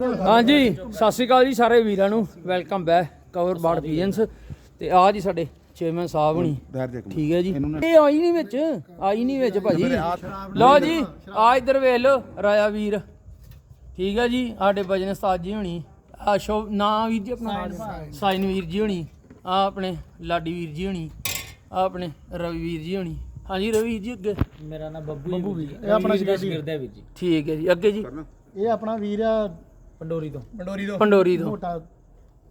ਹਾਂਜੀ ਸਤਿ ਸ਼੍ਰੀ ਅਕਾਲ ਜੀ ਸਾਰੇ ਵੀਰਾਂ ਨੂੰ। ਵੈਲਕਮ ਬੈਕ ਕਵਰ ਬਾੜ ਪੀਜਨਸ ਤੇ ਆ ਜੀ ਸਾਡੇ ਚੇਅਰਮੈਨ ਸਾਹਿਬ ਹੁਣੀ। ਠੀਕ ਹੈ ਜੀ। ਇਹ ਆਈ ਨਹੀਂ ਵਿੱਚ ਆਈ ਨਹੀਂ ਵਿੱਚ ਭਾਜੀ। ਲਓ ਜੀ ਆ ਇੱਧਰ ਵੇਖ ਲਓ ਰਾਜਾ ਵੀਰ। ਠੀਕ ਹੈ ਜੀ ਸਾਡੇ ਭਜਨ ਉਸਤਾਦ ਜੀ ਹੁਣੀ। ਆ ਸ਼ੋ ਨਾ ਵੀਰ ਜੀ ਆਪਣਾ। ਸਾਈਨ ਵੀਰ ਜੀ ਹੁਣੀ। ਆ ਆਪਣੇ ਲਾਡੀ ਵੀਰ ਜੀ ਹੁਣੀ। ਆ ਆਪਣੇ ਰਵੀ ਵੀਰ ਜੀ ਹੁਣੀ। ਹਾਂਜੀ ਰਵੀ ਵੀਰ ਜੀ ਅੱਗੇ। ਮੇਰਾ ਨਾਮ ਬੱਬੂ ਬੱਬੂ ਵੀ ਇਹ ਆਪਣਾ ਗਿਰਦਾ ਵੀਰ। ਜੀ ਠੀਕ ਹੈ ਜੀ ਅੱਗੇ ਜੀ। ਇਹ ਆਪਣਾ ਵੀਰ ਆ ਪੰਡੋਰੀ ਤੋਂ। ਪੰਡੋਰੀ ਤੋਂ। ਮੋਟਾ।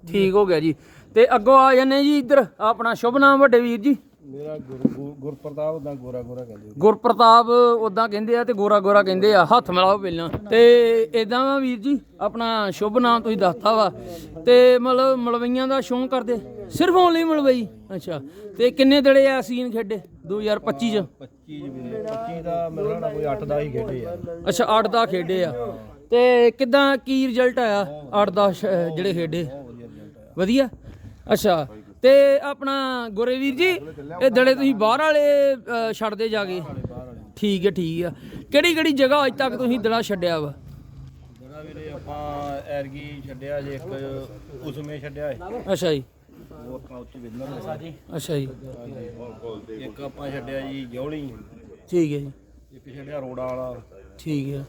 ਠੀਕ ਹੋ ਗਿਆ ਜੀ। ਤੇ ਅੱਗੋਂ ਆ ਜਾਂਦੇ ਜੀ ਇੱਧਰ ਆਪਣਾ ਸ਼ੁਭ ਨਾਮ ਵੱਡੇ ਵੀਰ ਜੀ। ਮੇਰਾ ਗੁਰ ਗੁਰਪ੍ਰਤਾਪ ਦਾ ਗੋਰਾ ਗੋਰਾ ਕਹਿੰਦੇ ਗੁਰਪ੍ਰਤਾਪ ਉਦਾਂ ਕਹਿੰਦੇ ਆ ਤੇ ਗੋਰਾ ਗੋਰਾ ਕਹਿੰਦੇ ਆ। ਹੱਥ ਮਿਲਾਓ ਪਹਿਲਾਂ। ਤੇ ਇਦਾਂ ਵਾ ਵੀਰ ਜੀ ਆਪਣਾ ਸ਼ੁਭ ਨਾਮ ਤੁਸੀਂ ਦੱਸਤਾ ਵਾ। ਤੇ ਮਤਲਬ ਮਲਵਈਆਂ ਦਾ ਸ਼ੌਂਕ ਕਰਦੇ? ਸਿਰਫ ਓਨਲੀ ਮਲਵਈ? ਅੱਛਾ। ਤੇ ਕਿੰਨੇ ਦੜੇ ਆ ਸੀਨ ਖੇਡੇ? 2025 ਚ। 25 ਵੀਰੇ 25 ਦਾ ਮੇਰਾ ਨਾ ਕੋਈ 8 ਦਾ ਹੀ ਖੇਡੇ ਆ। ਅੱਛਾ 8 ਦਾ ਖੇਡੇ ਆ। ਤੇ ਕਿਦਾਂ ਕੀ ਰਿਜ਼ਲਟ ਆਇਆ? 8 ਦਾ ਜਿਹੜੇ ਖੇਡੇ। ਵਧੀਆ ਅੱਛਾ ਤੇ ਆਪਣਾ ਗੋਰੇ ਵੀਰ ਜੀ ਇਹ ਦੜੇ ਤੁਸੀਂ ਬਾਹਰ ਵਾਲੇ ਛੱਡਦੇ ਜਾ ਕੇ? ਠੀਕ ਹੈ ਠੀਕ ਆ। ਕਿਹੜੀ ਕਿਹੜੀ ਜਗ੍ਹਾ ਅੱਜ ਤੱਕ ਤੁਸੀਂ ਦੜਾ ਛੱਡਿਆ ਵਾ? ਜਿਹੜਾ ਵੀਰੇ ਆਪਾਂ ਐਰਗੀ ਛੱਡਿਆ ਜੇ ਇੱਕ ਉਸਮੇ ਛੱਡਿਆ ਅੱਛਾ ਜੀ। ਉਹ ਆਪਾਂ ਉੱਚ ਵਿੰਦਰ ਜੀ। ਅੱਛਾ ਜੀ। ਇੱਕ ਆਪਾਂ ਛੱਡਿਆ ਜੀ ਜੌਲੀ। ਠੀਕ ਹੈ ਜੀ। ਇੱਕ ਛੱਡਿਆ ਰੋੜਾ ਵਾਲਾ। ਠੀਕ ਹੈ।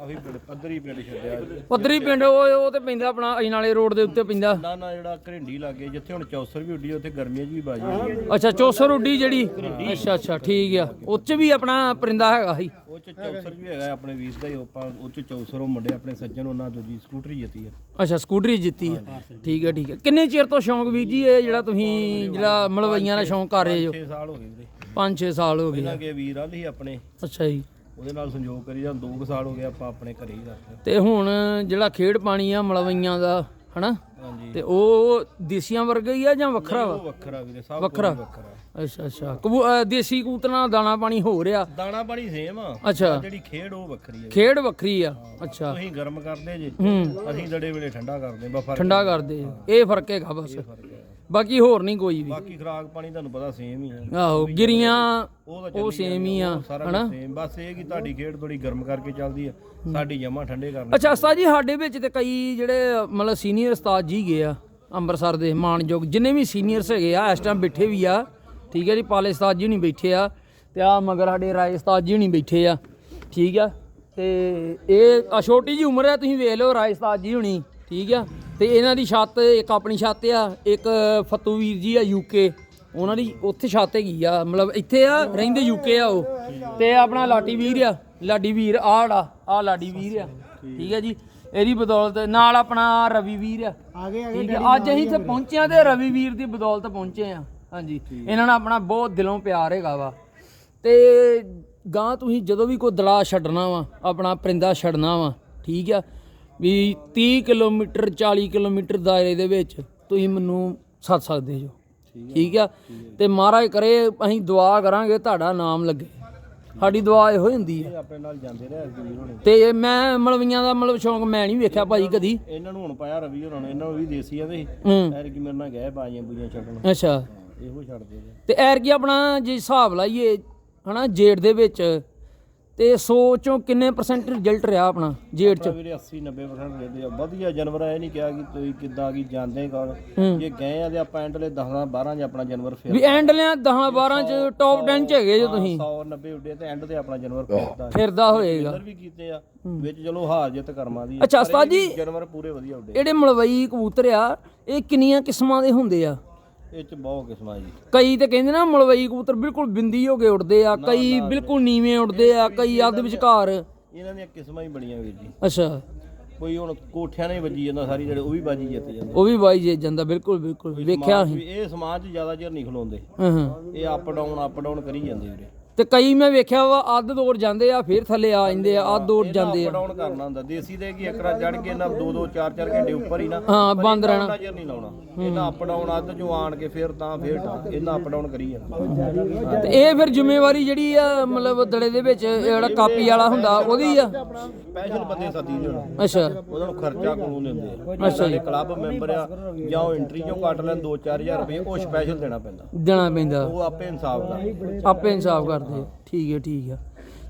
ਪਿੰਡ ਪੱਧਰੀ ਪਿੰਡ ਛੱਡਿਆ ਜੀ। ਪੱਧਰੀ ਪਿੰਡ ਉਹ ਉਹ ਤੇ ਪੈਂਦਾ ਆਪਣਾ ਅਜਨਾਲੇ ਰੋਡ ਦੇ ਉੱਤੇ ਪੈਂਦਾ। ਨਾ ਨਾ ਜਿਹੜਾ ਘਰਿੰਡੀ ਲੱਗੇ ਜਿੱਥੇ ਹੁਣ ਚੌਸਰ ਵੀ ਉੱਡੀ ਉੱਥੇ ਗਰਮੀਆਂ 'ਚ ਵੀ ਬਾਜੀ ਹੋਈ ਹੈ। ਅੱਛਾ ਚੌਸਰ ਉੱਡੀ ਜਿਹੜੀ? ਅੱਛਾ ਅੱਛਾ ਠੀਕ ਆ। ਉੱਚ ਵੀ ਆਪਣਾ ਪਰਿੰਦਾ ਹੈਗਾ ਸੀ। ਉਹ ਚ ਚੌਸਰ ਵੀ ਹੈਗਾ ਆਪਣੇ ਵੀਰ ਦਾ ਹੀ ਆਪਾਂ ਉਹ ਚ ਚੌਸਰ ਉਹ ਮੁੰਡੇ ਆਪਣੇ ਸੱਜਣ ਉਹਨਾਂ ਦੂਜੀ ਸਕੂਟਰੀ ਜਿੱਤੀ ਹੈ ਅੱਛਾ ਸਕੂਟਰੀ ਜਿੱਤੀ ਆ। ਠੀਕ ਹੈ ਠੀਕ ਹੈ ਕਿੰਨੇ ਚਿਰ ਤੋਂ ਸ਼ੌਂਕ ਵੀਰ ਜੀ ਇਹ ਜਿਹੜਾ ਤੁਸੀਂ ਜਿਹੜਾ ਮਲਵਈਆਂ ਦਾ ਸ਼ੌਂਕ ਕਰ ਰਹੇ ਹੋ? 6 ਸਾਲ ਹੋ ਗਏ ਵੀਰੇ। 5-6 ਸਾਲ ਹੋ ਗਏ। ਇਹਨਾਂ ਕੇ ਵੀਰ ਆਂਦੀ ਆਪਣੇ। ਅੱਛਾ ਜੀ। ਉਹਦੇ ਨਾਲ ਸੰਯੋਗ ਕਰੀ ਜਾਂ 2 ਸਾਲ ਹੋ ਗਏ ਆਪਾਂ ਆਪਣੇ ਘਰੇ ਹੀ ਰੱਖਦੇ ਤੇ ਹੁਣ ਜਿਹੜਾ ਖੇਡ ਪਾਣੀ ਆ ਮਲਵਈਆਂ ਦਾ ਹਨਾ? ਹਾਂਜੀ। ਤੇ ਉਹ ਦੇਸੀਆਂ ਵਰਗਾ ਹੀ ਆ ਜਾਂ ਵੱਖਰਾ ਵਾ? ਉਹ ਵੱਖਰਾ ਵੀਰੇ ਸਭ ਵੱਖਰਾ? ਵੱਖਰਾ। ਅੱਛਾ ਅੱਛਾ। ਕਬੂ- ਅ, ਦੇਸੀ ਦਾ ਦਾਣਾ ਪਾਣੀ ਹੋ ਰਿਹਾ। ਦਾਣਾ ਪਾਣੀ ਸੇਮ ਆ। ਅੱਛਾ। ਜਿਹੜੀ ਖੇਡ ਉਹ ਵੱਖਰੀ ਹੈ ਖੇਡ ਵੱਖਰੀ ਆ। ਅੱਛਾ। ਤੁਸੀਂ ਗਰਮ ਕਰਦੇ ਜੇ ਅਸੀਂ ਜੜੇ ਵੇਲੇ ਠੰਡਾ ਕਰਦੇ ਬਸ ਫ਼ਰਕ ਠੰਡਾ ਕਰਦੇ ਇਹ ਫ਼ਰਕ ਹੈਗਾ ਬਸ। ਬਾਕੀ ਹੋਰ ਨਹੀਂ ਕੋਈ ਵੀ। ਬਾਕੀ ਖਰਾਕ ਪਾਣੀ ਤੁਹਾਨੂੰ ਪਤਾ ਸੇਮ ਹੀ ਆ। ਆਹੋ ਗਿਰੀਆਂ ਉਹ ਤਾਂ ਉਹ ਹੀ ਆ ਸਾਰਾ ਹਨਾ? ਬਸ ਇਹ ਕਿ ਤੁਹਾਡੀ ਖੇਡ ਥੋੜੀ ਗਰਮ ਕਰਕੇ ਚੱਲਦੀ ਆ ਸਾਡੀ ਜਮਾ ਠੰਡੇ ਕਰਨ ਅੱਛਾ ਉਸਤਾਦ ਜੀ ਸਾਡੇ ਵਿੱਚ ਤੇ ਕਈ ਜਿਹੜੇ ਮਤਲਬ ਸੀਨੀਅਰ ਉਸਤਾਦ ਜੀ ਗਏ ਆ ਅੰਮ੍ਰਿਤਸਰ ਦੇ ਮਾਨਯੋਗ ਜਿੰਨੇ ਵੀ ਸੀਨੀਅਰਸ ਹੈਗੇ ਆ ਇਸ ਟਾਈਮ ਬੈਠੇ ਵੀ ਆ। ਠੀਕ ਹੈ ਜੀ ਪਾਲੇ ਉਸਤਾਦ ਜੀ ਨਹੀਂ ਬੈਠੇ ਆ ਤੇ ਆ ਮਗਰ ਸਾਡੇ ਰਾਏ ਉਸਤਾਦ ਜੀ ਨਹੀਂ ਬੈਠੇ ਆ। ਠੀਕ ਆ ਤੇ ਇਹ ਆ ਛੋਟੀ ਜੀ ਉਮਰ ਆ ਤੁਸੀਂ ਵੇਖ ਲਓ ਰਾਏ ਉਸਤਾਦ ਜੀ ਹੁਣੀ। ਠੀਕ ਆ ਤੇ ਇਹਨਾਂ ਦੀ ਛੱਤ ਇੱਕ ਆਪਣੀ ਛੱਤ ਆ ਇੱਕ ਫਤੂ ਵੀਰ ਜੀ ਆ ਯੂਕੇ ਉਹਨਾਂ ਦੀ ਉੱਥੇ ਛੱਤ ਹੈਗੀ ਆ ਮਤਲਬ ਇੱਥੇ ਆ ਰਹਿੰਦੇ ਯੂਕੇ ਆ ਉਹ। ਤੇ ਆਪਣਾ ਲਾਟੀ ਵੀਰ ਆ ਲਾਡੀ ਵੀਰ ਆੜਾ ਆ ਲਾਡੀ ਵੀਰ ਆ। ਠੀਕ ਹੈ ਜੀ ਇਹਦੀ ਬਦੌਲਤ ਨਾਲ ਆਪਣਾ ਰਵੀ ਵੀਰ ਆ। ਆਗੇ ਠੀਕ ਹੈ ਅੱਜ ਅਸੀਂ ਇੱਥੇ ਪਹੁੰਚੇ ਆ ਤੇ ਰਵੀ ਵੀਰ ਦੀ ਬਦੌਲਤ ਪਹੁੰਚੇ ਆ। ਹਾਂਜੀ ਇਹਨਾਂ ਨਾਲ ਆਪਣਾ ਬਹੁਤ ਦਿਲੋਂ ਪਿਆਰ ਹੈਗਾ ਵਾ। ਤੇ ਗਾਂ ਤੁਸੀਂ ਜਦੋਂ ਵੀ ਕੋਈ ਦੜਾ ਛੱਡਣਾ ਵਾ ਆਪਣਾ ਪਰਿੰਦਾ ਛੱਡਣਾ ਵਾ ਠੀਕ ਆ ਵੀ 30 ਕਿਲੋਮੀਟਰ 40 ਕਿਲੋਮੀਟਰ ਦਾਇਰੇ ਦੇ ਵਿੱਚ ਤੁਸੀਂ ਮੈਨੂੰ ਸੱਦ ਸਕਦੇ ਜੋ ਠੀਕ ਆ? ਤੇ ਮਹਾਰਾਜ ਕਰੇ ਅਸੀਂ ਦੁਆ ਕਰਾਂਗੇ ਤੁਹਾਡਾ ਨਾਮ ਲੱਗੇ। ਸਾਡੀ ਦੁਆ ਇਹੋ ਹੁੰਦੀ ਹੈ। ਆਪਣੇ ਨਾਲ ਜਾਂਦੇ ਰਹੇ ਵੀਰ ਹੋਣੇ ਤੇ ਮੈਂ ਮਲਵੀਆਂ ਦਾ ਮਤਲਬ ਸ਼ੌਂਕ ਮੈਂ ਨਹੀਂ ਵੇਖਿਆ ਭਾਜੀ ਕਦੀ। ਇਹਨਾਂ ਨੂੰ ਹੁਣ ਪਾਇਆ ਰਵੀ ਹੋਣਾ ਨੇ ਇਹਨਾਂ ਨੂੰ ਵੀ ਦੇਸੀ ਆ ਦੇ ਹੂੰ। ਐਰ ਕਿ ਮੇਰੇ ਨਾਲ ਗਏ ਬਾਜੀਆਂ ਬੂਜੀਆਂ ਛੱਡਣ। ਅੱਛਾ। ਇਹੋ ਛੱਡਦੇ ਤੇ ਐਰ ਕੀ ਆਪਣਾ ਜੇ ਹਿਸਾਬ ਲਾਈਏ ਹਨਾ ਜੇੜ ਦੇ ਵਿੱਚ ਤੇ 100 ਚੋਂ ਕਿੰਨੇ ਪਰਸੈਂਟ ਰਿਜ਼ਲਟ ਰਿਹਾ ਆਪਣਾ ਜੇੜ ਚ? ਵੀਰੇ 80 90% ਲੈਂਦੇ ਆ ਵਧੀਆ ਜਾਨਵਰ ਇਹ ਨਹੀਂ ਕਿਹਾ ਕਿ ਤੁਸੀਂ ਕਿੱਦਾਂ ਕੀ ਜਾਂਦੇ ਕੌਣ। ਜੇ ਗਏ ਆ ਤੇ ਆਪਾਂ ਐਂਡਲੇ 10 12 ਚ ਆਪਣਾ ਜਾਨਵਰ ਫਿਰ ਵੀ ਐਂਡ ਲਿਆ 10 12 ਚ ਟੌਪ 10 ਚ ਹੈਗੇ ਜੋ ਤੁਸੀਂ। 100 90 ਉੱਡੇ ਤੇ ਐਂਡ ਤੇ ਆਪਣਾ ਜਾਨਵਰ ਫਿਰਦਾ। ਫਿਰਦਾ ਹੋਏਗਾ। ਜਾਨਵਰ ਵੀ ਕੀਤੇ ਆ ਵਿੱਚ ਚਲੋ ਹਾਰ ਜਿੱਤ ਕਰਮਾਂ ਦੀ। ਅੱਛਾ, ਉਸਤਾਦ ਜੀ- ਜਾਨਵਰ ਪੂਰੇ ਵਧੀਆ ਉੱਡੇ। ਜਿਹੜੇ ਮਲਵਈ ਕਬੂਤਰ ਆ ਇਹ ਕਿੰਨੀਆਂ ਕਿਸਮਾਂ ਦੇ ਹੁੰਦੇ ਆ? ਇਹ ਚ ਬਹੁਤ ਕਿਸਮਾਂ ਜੀ। ਕਈ ਤੇ ਕਹਿੰਦੇ ਨਾ ਮਲਵਈ ਕਬੂਤਰ ਬਿਲਕੁਲ ਬਿੰਦੀ ਹੋ ਕੇ ਉੱਡਦੇ ਆ ਕਈ ਬਿਲਕੁਲ ਨੀਵੇਂ ਉੱਡਦੇ ਆ ਕਈ ਅੱਧ ਵਿਚਕਾਰ। ਇਹਨਾਂ ਦੀਆਂ ਕਿਸਮਾਂ ਹੀ ਬੜੀਆਂ ਵੀਰ ਜੀ। ਅੱਛਾ। ਕੋਈ ਹੁਣ ਕੋਠਿਆਂ ਹੀ ਵੱਜੀ ਜਾਂਦਾ ਸਾਰੀ ਜਿਹੜੇ ਉਹ ਵੀ ਬਾਜੀ ਜਿੱਤ ਜਾਂਦੇ। ਉਹ ਵੀ ਬਾਈ ਜੇ ਜਾਂਦਾ ਬਿਲਕੁਲ ਬਿਲਕੁਲ। ਵੇਖਿਆ ਵੀ ਇਹ ਸਮਾਜ 'ਚ ਜ਼ਿਆਦਾ ਚਿਰ ਨਹੀਂ ਖਲੋਂਦੇ। ਇਹ ਅਪ ਡਾਊਨ ਅਪ ਡਾਊਨ ਕਰੀ ਜਾਂਦੇ ਵੀਰੇ। ਤੇ ਕਈ ਮੈਂ ਵੇਖਿਆ ਵਾ ਅੱਧ ਦੌੜ ਜਾਂਦੇ ਆ ਫਿਰ ਥੱਲੇ ਆ ਜਾਂਦੇ ਆ ਅੱਧ ਦੌੜ ਜਾਂਦੇ ਆ। ਡਾਊਨ ਕਰਨਾ ਹੁੰਦਾ। ਦੇਸੀ ਦੇ ਕੀ ਇਕਰਾ ਚੜ ਕੇ ਨਾ 2 2 4 4 ਘੰਟੇ ਉੱਪਰ ਹੀ ਨਾ ਹਾਂ ਬੰਦ ਰਹਿਣਾ। ਚਿਰ ਨਹੀਂ ਲਾਉਣਾ। ਇਹਨਾਂ ਅਪ ਡਾਊਨ ਅੱਧ ਚੋਂ ਆਣ ਕੇ ਫਿਰ ਤਾਂ ਫਿਰ ਤਾਂ ਇਹਨਾਂ ਅਪ ਡਾਊਨ ਕਰੀ ਜਾਂਦਾ। ਤੇ ਇਹ ਫਿਰ ਜ਼ਿੰਮੇਵਾਰੀ ਜਿਹੜੀ ਆ ਮਤਲਬ ਦੜੇ ਦੇ ਵਿੱਚ ਜਿਹੜਾ ਕਾਪੀ ਵਾਲਾ ਹੁੰਦਾ ਉਹਦੀ ਆ? ਸਪੈਸ਼ਲ ਬੰਦੇ ਦੇ ਹੋਣ ਅੱਛਾ। ਉਹਨਾਂ ਨੂੰ ਖਰਚਾ ਕਾਨੂੰਨ ਦਿੰਦੇ ਆ। ਅੱਛਾ ਜੀ। ਕਲੱਬ ਮੈਂਬਰ ਆ ਜਾਂ ਉਹ ਐਂਟਰੀ ਚੋਂ ਕੱਟ ਲੈਣ 2-4000 ਰੁਪਏ ਉਹ ਸਪੈਸ਼ਲ ਦੇਣਾ ਪੈਂਦਾ। ਦੇਣਾ ਪੈਂਦਾ। ਉਹ ਆਪੇ ਇਨਸਾਫ ਦਾ ਆਪੇ ਇਨਸਾਫ ਕਰਦੇ। ਠੀਕ ਹੈ ਠੀਕ ਹੈ।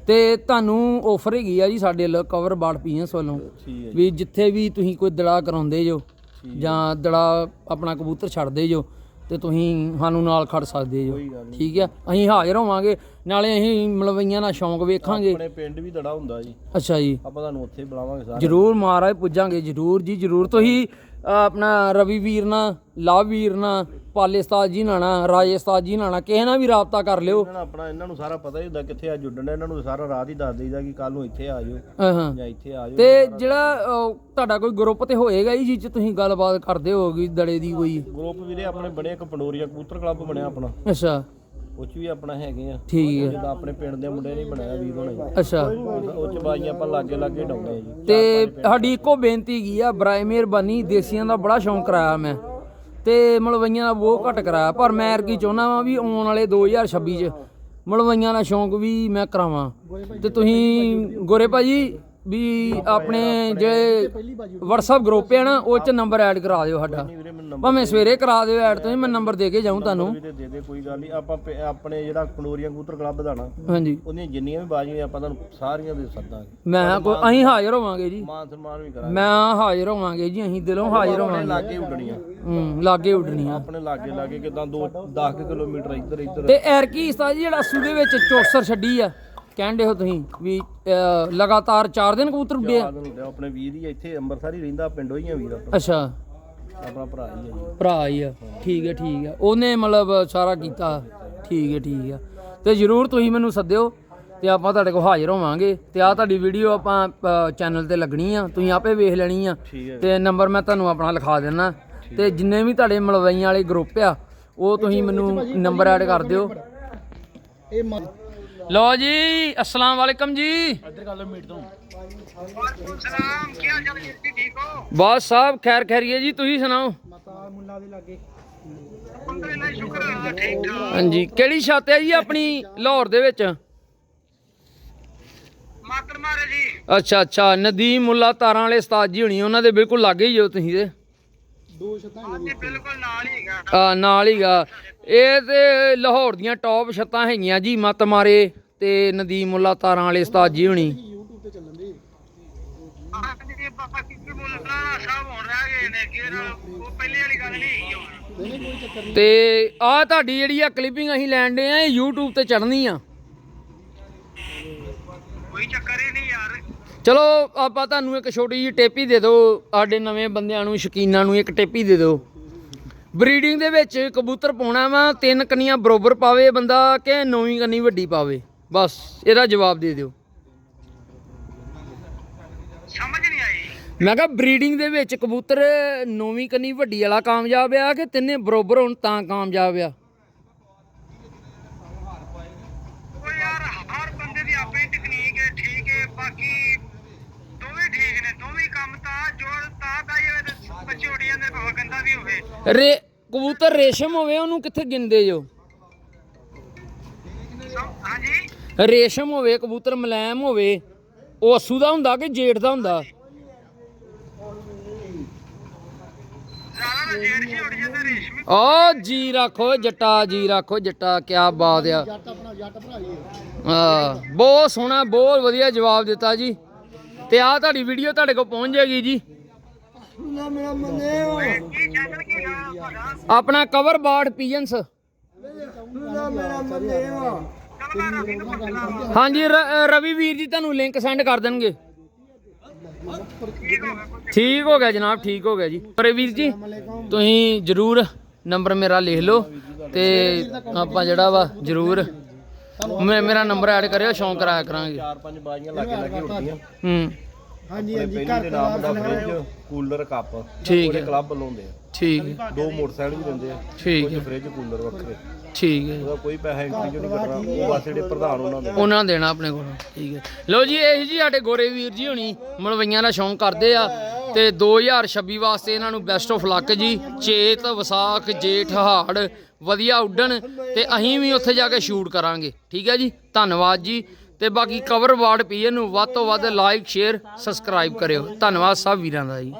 ਤੇ ਤੁਹਾਨੂੰ ਆਫਰ ਹੈਗੀ ਆ ਜੀ ਸਾਡੇ ਕਵਰ ਬਾੜ ਪੀਐਸ ਵੱਲੋਂ ਹੈ ਵੀ ਜਿੱਥੇ ਵੀ ਤੁਸੀਂ ਕੋਈ ਦੜਾ ਕਰਾਉਂਦੇ ਜੋ ਜਾਂ ਦੜਾ ਆਪਣਾ ਕਬੂਤਰ ਛੱਡਦੇ ਜੋ ਤੇ ਤੁਸੀਂ ਸਾਨੂੰ ਨਾਲ ਖੜ ਸਕਦੇ ਜੋ। ਠੀਕ ਆ ਅਸੀਂ ਹਾਜ਼ਰ ਹੋਵਾਂਗੇ ਨਾਲੇ ਅਸੀਂ ਮਲਵਈਆਂ ਦਾ ਸ਼ੌਂਕ ਵੇਖਾਂਗੇ। ਆਪਣੇ ਪਿੰਡ ਵੀ ਦੜਾ ਹੁੰਦਾ ਜੀ। ਅੱਛਾ ਜੀ। ਆਪਾਂ ਤੁਹਾਨੂੰ ਉੱਥੇ ਬੁਲਾਵਾਂਗੇ ਸਾਰੇ। ਜਰੂਰ ਮਹਾਰਾਜ ਪੁੱਜਾਂਗੇ ਜਰੂਰ ਜੀ ਜਰੂਰ। ਤੁਸੀਂ ਆਪਣਾ ਰਵੀ ਵੀਰ ਨਾਲ ਲਵ ਵੀਰ ਨਾਲ ਪਾਲੇ ਉਸਤਾਦ ਜੀ ਨਾਲ ਨਾ ਰਾਜੇ ਉਸਤਾਦ ਜੀ ਨਾਲ ਨਾ ਕਿਸੇ ਨਾਲ ਵੀ ਰਾਬਤਾ ਕਰ ਲਿਓ। ਇਹਨਾਂ ਨੂੰ ਆਪਣਾ ਇਹਨਾਂ ਨੂੰ ਸਾਰਾ ਪਤਾ ਹੀ ਹੁੰਦਾ ਕਿੱਥੇ ਅੱਜ ਉੱਡਣਾ ਇਹਨਾਂ ਨੂੰ ਸਾਰਾ ਰਾਤ ਹੀ ਦੱਸ ਦਈਦਾ ਕਿ ਕੱਲ ਨੂੰ ਇੱਥੇ ਆ ਜਾਓ ਜਾਂ ਇੱਥੇ ਆ ਜਾਓ। ਤੇ ਜਿਹੜਾ ਅਹ, ਤੁਹਾਡਾ ਕੋਈ ਗਰੁੱਪ ਤੇ ਹੋਏਗਾ ਜੀ ਜਿਸ ਚ ਤੁਸੀਂ ਗੱਲਬਾਤ ਕਰਦੇ ਹੋਗੇ ਦੜੇ ਦੀ ਕੋਈ? ਗਰੁੱਪ ਵੀਰੇ ਆਪਣੇ ਬਣੇ ਇੱਕ ਪੰਡੋਰੀਆ ਕਬੂਤਰ ਕਲੱਬ ਬਣਿਆ ਆਪਣਾ। ਅੱਛਾ। ਉਹ ਚ ਵੀ ਆਪਣਾ ਹੈਗੇ ਆ। ਠੀਕ ਹੈ। ਜਿੱਦਾਂ ਆਪਣੇ ਪਿੰਡ ਦੇ ਮੁੰਡੇ ਨੇ ਬਣਾਇਆ ਵੀਰ ਹੋਣਾ ਅੱਛਾ। ਉਹ ਚ ਬਾਈਆਂ ਆਪਾਂ ਲਾਗੇ ਲਾਗੇ ਡਾਉਂਦੇ ਆ ਜੀ। ਤੇ ਸਾਡੀ ਇੱਕੋ ਬੇਨਤੀ ਹੈਗੀ ਆ ਬਰਾਏ ਮਿਹਰਬਾਨੀ ਦੇਸੀਆਂ ਦਾ ਬੜਾ ਸ਼ੌਂਕ ਕਰਾਇਆ ਮੈਂ। ਤੇ ਮਲਵਈਆਂ ਦਾ ਬਹੁਤ ਘੱਟ ਕਰਾਇਆ ਪਰ ਮੈਂ ਅਰਗੀ ਚਾਹੁੰਦਾ ਵਾਂ ਵੀ ਆਉਣ ਵਾਲੇ 2026 ਚ ਮਲਵਈਆਂ ਦਾ ਸ਼ੌਂਕ ਵੀ ਮੈਂ ਕਰਾਵਾਂ। ਤੇ ਤੁਸੀਂ ਗੋਰੇ ਭਾਜੀ ਵੀ ਆਪਣੇ ਜਿਹੜੇ WhatsApp ਗਰੁੱਪ ਹੈ ਨਾ ਉਹ ਚ ਨੰਬਰ ਐਡ ਕਰਾ ਦਿਓ ਸਾਡਾ। ਭਾਵੇਂ ਸਵੇਰੇ ਕਰਾ ਦਿਓ ਐਡ ਤੁਸੀਂ ਮੈਂ ਨੰਬਰ ਦੇ ਕੇ ਜਾਊਂ ਤੁਹਾਨੂੰ। ਦੇ ਦੇ ਕੋਈ ਗੱਲ ਨਹੀਂ। ਆਪਾਂ ਆਪਣੇ ਜਿਹੜਾ ਪੰਡੋਰੀਆ ਕਬੂਤਰ ਕਲੱਬ ਦਾ ਨਾ ਹਾਂਜੀ। ਉਹਦੀਆਂ ਜਿੰਨੀਆਂ ਵੀ ਬਾਜੀਆਂ ਆਪਾਂ ਤੁਹਾਨੂੰ ਸਾਰੀਆਂ ਦੇ ਸੱਦਾਂਗੇ। ਮੈਂ ਕੋਈ ਅਸੀਂ ਹਾਜ਼ਰ ਹੋਵਾਂਗੇ ਜੀ। ਮਾਨ ਸਨਮਾਨ ਵੀ ਕਰਾਂਗੇ। ਮੈਂ ਹਾਜ਼ਰ ਹੋਵਾਂਗੇ ਜੀ ਅਸੀਂ ਦਿਲੋਂ ਹਾਜ਼ਰ ਹੋਵਾਂਗੇ। ਲਾਗੇ ਉੱਡਣੀਆਂ ਹੂੰ ਲਾਗੇ ਉੱਡਣੀਆਂ ਆਪਣੇ ਲਾਗੇ ਲਾਗੇ ਕਿਦਾਂ 2 10 ਕਿਲੋਮੀਟਰ ਇੱਧਰ ਇੱਧਰ ਤੇ ਐਰਕੀ ਉਸਤਾਦ ਜੀ ਜਿਹੜਾ ਅਸੂ ਦੇ ਵਿੱਚ ਚੌਕਸਰ ਛੱਡੀ ਆ ਕਹਿੰਦੇ ਹੋ ਤੁਸੀਂ ਵੀ ਅਹ, ਲਗਾਤਾਰ 4 ਦਿਨ ਕਬੂਤਰ ਉੱਡੇ ਆ ਆਦਨ ਆਪਣੇ ਵੀਰ ਹੀ ਇੱਥੇ ਅੰਮ੍ਰਿਤਸਰ ਹੀ ਰਹਿੰਦਾ ਪਿੰਡੋਂ ਹੀ ਆ ਵੀਰ ਆਪਣਾ। ਅੱਛਾ। ਆਪਣਾ ਭਰਾ ਹੀ ਆ ਜੀ। ਭਰਾ ਹੀ ਆ। ਠੀਕ ਹੈ ਠੀਕ ਹੈ ਉਹਨੇ ਮਤਲਬ ਸਾਰਾ ਕੀਤਾ। ਠੀਕ ਹੈ ਠੀਕ ਹੈ ਤੇ ਜਰੂਰ ਤੁਸੀਂ ਮੈਨੂੰ ਸੱਦਿਓ ਤੇ ਆਪਾਂ ਤੁਹਾਡੇ ਕੋਲ ਹਾਜ਼ਰ ਹੋਵਾਂਗੇ। ਤੇ ਆ ਤੁਹਾਡੀ ਵੀਡੀਓ ਆਪਾਂ ਚੈਨਲ ਤੇ ਲੱਗਣੀ ਆ। ਤੁਸੀਂ ਆਪੇ ਵੇਖ ਲੈਣੀ ਆ। ਠੀਕ ਹੈ ਤੇ ਨੰਬਰ ਮੈਂ ਤੁਹਾਨੂੰ ਆਪਣਾ ਲਿਖਾ ਦੇਣਾ ਤੇ ਜਿੰਨੇ ਵੀ ਤੁਹਾਡੇ ਮਲਵਈਆਂ ਵਾਲੇ ਗਰੁੱਪ ਆ ਉਹ ਤੁਸੀਂ ਮੈਨੂੰ ਨੰਬਰ ਐਡ ਕਰ ਦਿਓ। ਲੋ ਜੀ ਅਸਲਾਮ ਵਾਲੇਕਮ ਜੀ। ਇੱਧਰ ਕਰ ਲਓ ਮੀਟ ਤੋਂ। ਸਲਾਮ ਕੀ ਹਾਲ ਚਾਲ ਹੈ ਜੀ? ਠੀਕ ਹੋ? ਬਾਸ ਸਾਹਿਬ ਖੈਰ ਖੈਰੀਏ ਜੀ ਤੁਸੀਂ ਸੁਣਾਓ? ਅਲਹਮਦੁਲਿਲਾ ਸ਼ੁਕਰ ਹੈ ਠੀਕ ਠਾਕ। ਹਾਂਜੀ ਕਿਹੜੀ ਛੱਤ ਹੈ ਜੀ ਆਪਣੀ ਲਾਹੌਰ ਦੇ ਵਿੱਚ? ਮਾਤਰ ਮਾਰੇ ਜੀ। ਅੱਛਾ ਅੱਛਾ ਨਦੀਮ ਮੁੱਲਾ ਤਾਰਾਂ ਵਾਲੇ ਉਸਤਾਦ ਜੀ ਹੋਣੀ ਉਹਨਾਂ ਦੇ ਬਿਲਕੁਲ ਲਾਗੇ ਹੀ ਹੋ ਤੁਸੀਂ ਤੇ। ਹਾਂਜੀ ਬਿਲਕੁਲ ਨਾਲ ਹੀ ਹੈਗਾ। ਆ ਨਾਲ ਹੀਗਾ ਇਹ ਤੇ ਲਾਹੌਰ ਦੀਆਂ ਟੌਪ ਛੱਤਾਂ ਹੈਗੀਆਂ ਜੀ ਮਤ ਮਾਰੇ ਤੇ ਨਦੀਮ ਮੁੱਲਾ ਤਾਰਾਂ ਵਾਲੇ ਉਸਤਾਦ ਜੀ ਹੋਣੀ। ਜੀ ਤੇ ਆ ਤੁਹਾਡੀ ਜਿਹੜੀ ਆ ਕਲਿੱਪਿੰਗ ਅਸੀਂ ਲੈਣ ਦੇ ਆ ਇਹ YouTube ਤੇ ਚੜਨੀ ਆ। ਕੋਈ ਚੱਕਰ ਹੀ ਨਹੀਂ ਯਾਰ। ਚਲੋ ਆਪਾਂ ਤੁਹਾਨੂੰ ਇੱਕ ਛੋਟੀ ਜਿਹੀ ਟੇਪੀ ਦੇ ਦਿਓ ਸਾਡੇ ਨਵੇਂ ਬੰਦਿਆਂ ਨੂੰ ਸ਼ਕੀਨਾਂ ਨੂੰ ਇੱਕ ਟੇਪੀ ਦੇ ਦਿਓ। ਬਰੀਡਿੰਗ ਦੇ ਵਿੱਚ ਕਬੂਤਰ ਪਾਉਣਾ ਵਾ ਤਿੰਨ ਕੰਨੀਆਂ ਬਰੋਬਰ ਪਾਵੇ ਬੰਦਾ ਕਿ ਨੌਵੀਂ ਕੰਨੀ ਵੱਡੀ ਪਾਵੇ। ਬਸ ਇਹਦਾ ਜਵਾਬ ਦੇ ਦਿਓ। ਸਮਝ ਨਹੀਂ ਆਈ। ਮੈਂ ਕਿਹਾ ਬਰੀਡਿੰਗ ਦੇ ਵਿੱਚ ਕਬੂਤਰ ਨੌਵੀਂ ਕੰਨੀ ਵੱਡੀ ਵਾਲਾ ਕਾਮਯਾਬ ਆ ਕਿ ਤਿੰਨੇ ਬਰੋਬਰ ਹੋਣ ਤਾਂ ਕਾਮਯਾਬ ਆ? ਉਹ ਯਾਰ ਹਰ ਬੰਦੇ ਦੀ ਆਪਣੀ ਟੈਕਨੀਕ ਹੈ ਠੀਕ ਹੈ ਬਾਕੀ ਦੋਵੇਂ ਠੀਕ ਨੇ ਦੋਵੇਂ ਕੰਮ ਤਾਂ ਜੋੜ ਤਾਂ ਦਾ ਹੀ ਗੰਦਾ ਵੀ ਹੋਵੇ। ਰੇ ਕਬੂਤਰ ਰੇਸ਼ਮ ਹੋਵੇ ਉਹਨੂੰ ਕਿੱਥੇ ਗਿਣਦੇ ਜੋ? ਹਾਂਜੀ? ਰੇਸ਼ਮ ਹੋਵੇ ਕਬੂਤਰ ਮੁਲਾਇਮ ਹੋਵੇ ਉਹ ਅਸੂ ਦਾ ਹੁੰਦਾ ਕਿ ਜੇਠ ਦਾ ਹੁੰਦਾ? ਜ਼ਿਆਦਾ ਨਾ ਜੇੜ ਸੀ ਉੱਡ ਜਾਂਦਾ ਰੇਸ਼ਮੀ ਓ ਜੀ ਰੱਖੋ ਜੱਟਾ ਜੀ ਰੱਖੋ ਜੱਟਾ ਕੀ ਬਾਤ ਆ। ਹਾਂ ਬਹੁਤ ਸੋਹਣਾ ਬਹੁਤ ਵਧੀਆ ਜਵਾਬ ਦਿੱਤਾ ਜੀ। ਤੇ ਆ ਤੁਹਾਡੀ ਵੀਡੀਓ ਤੁਹਾਡੇ ਕੋਲ ਪਹੁੰਚ ਜਾਏਗੀ ਜੀ। ਆਪਣਾ ਕਵਰ ਬਾੜ ਪੀਜਨਸ ਹਾਂਜੀ ਰ- ਰਵੀ ਵੀਰ ਜੀ ਤੁਹਾਨੂੰ ਲਿੰਕ ਸੈਂਡ ਕਰ ਦੇਣਗੇ। ਠੀਕ ਹੋ ਗਿਆ ਜਨਾਬ ਠੀਕ ਹੋ ਗਿਆ ਜੀ। ਪਰ ਵੀਰ ਜੀ ਤੁਸੀਂ ਜਰੂਰ ਨੰਬਰ ਮੇਰਾ ਲਿਖ ਲਓ ਤੇ ਆਪਾਂ ਜਿਹੜਾ ਵਾ ਜਰੂਰ ਮੇ- ਮੇਰਾ ਨੰਬਰ ਐਡ ਕਰਿਓ ਸ਼ੌਂਕ ਕਰਾਇਆ ਕਰਾਂਗੇ। ਚਾਰ ਪੰਜ ਬਾਜੀਆਂ ਲਾਗੇ ਲਾਗੇ ਉੱਡਦੀਆਂ ਹੂੰ। ਹਾਂਜੀ ਹਾਂਜੀ ਪਹਿਲੀ ਦੇ ਨਾਮ ਦਾ ਫ੍ਰਿਜ ਕੂਲਰ ਕੱਪ। ਠੀਕ ਉਹਦੇ ਹੈ। ਕਲੱਬ ਵੱਲੋਂ ਦੇ ਆ। ਠੀਕ ਹੈ। ਦੋ ਮੋਟਰਸਾਈਕਲ ਵੀ ਦਿੰਦੇ ਆ। ਠੀਕ ਕੁਝ ਹੈ। ਫ੍ਰਿਜ ਕੂਲਰ ਵੱਖਰੇ। ਠੀਕ ਹੈ। ਉਹਦਾ ਕੋਈ ਪੈਸਾ ਇੰਟਰੀ ਜੋ ਨਹੀਂ ਕੱਟਣਾ ਉਹ ਬਸ ਜਿਹੜੇ ਪ੍ਰਧਾਨ ਉਹਨਾਂ ਦੇ। ਉਹਨਾਂ ਦੇਣਾ ਆਪਣੇ ਕੋਲ। ਠੀਕ ਹੈ। ਲਓ ਜੀ ਇਹ ਜੀ ਸਾਡੇ ਗੋਰੇ ਵੀਰ ਜੀ ਹੋਣੀ ਮਲਵਈਆਂ ਦਾ ਸ਼ੌਂਕ ਕਰਦੇ ਆ। ਤੇ 2026 ਵਾਸਤੇ ਇਹਨਾਂ ਨੂੰ ਬੈਸਟ ਆਫ ਲੱਕ ਜੀ। ਚੇਤ ਵਿਸਾਖ ਜੇਠ ਹਾੜ ਵਧੀਆ ਉੱਡਣ। ਤੇ ਅਸੀਂ ਵੀ ਉੱਥੇ ਜਾ ਕੇ ਸ਼ੂਟ ਕਰਾਂਗੇ। ਠੀਕ ਹੈ ਜੀ? ਧੰਨਵਾਦ ਜੀ। ਤੇ ਬਾਕੀ ਕਵਰ ਵਾਰਡ ਪੀਏ ਨੂੰ ਵੱਧ ਤੋਂ ਵੱਧ ਲਾਈਕ ਸ਼ੇਅਰ ਸਬਸਕ੍ਰਾਈਬ ਕਰਿਓ। ਧੰਨਵਾਦ ਸਭ ਵੀਰਾਂ ਦਾ ਜੀ।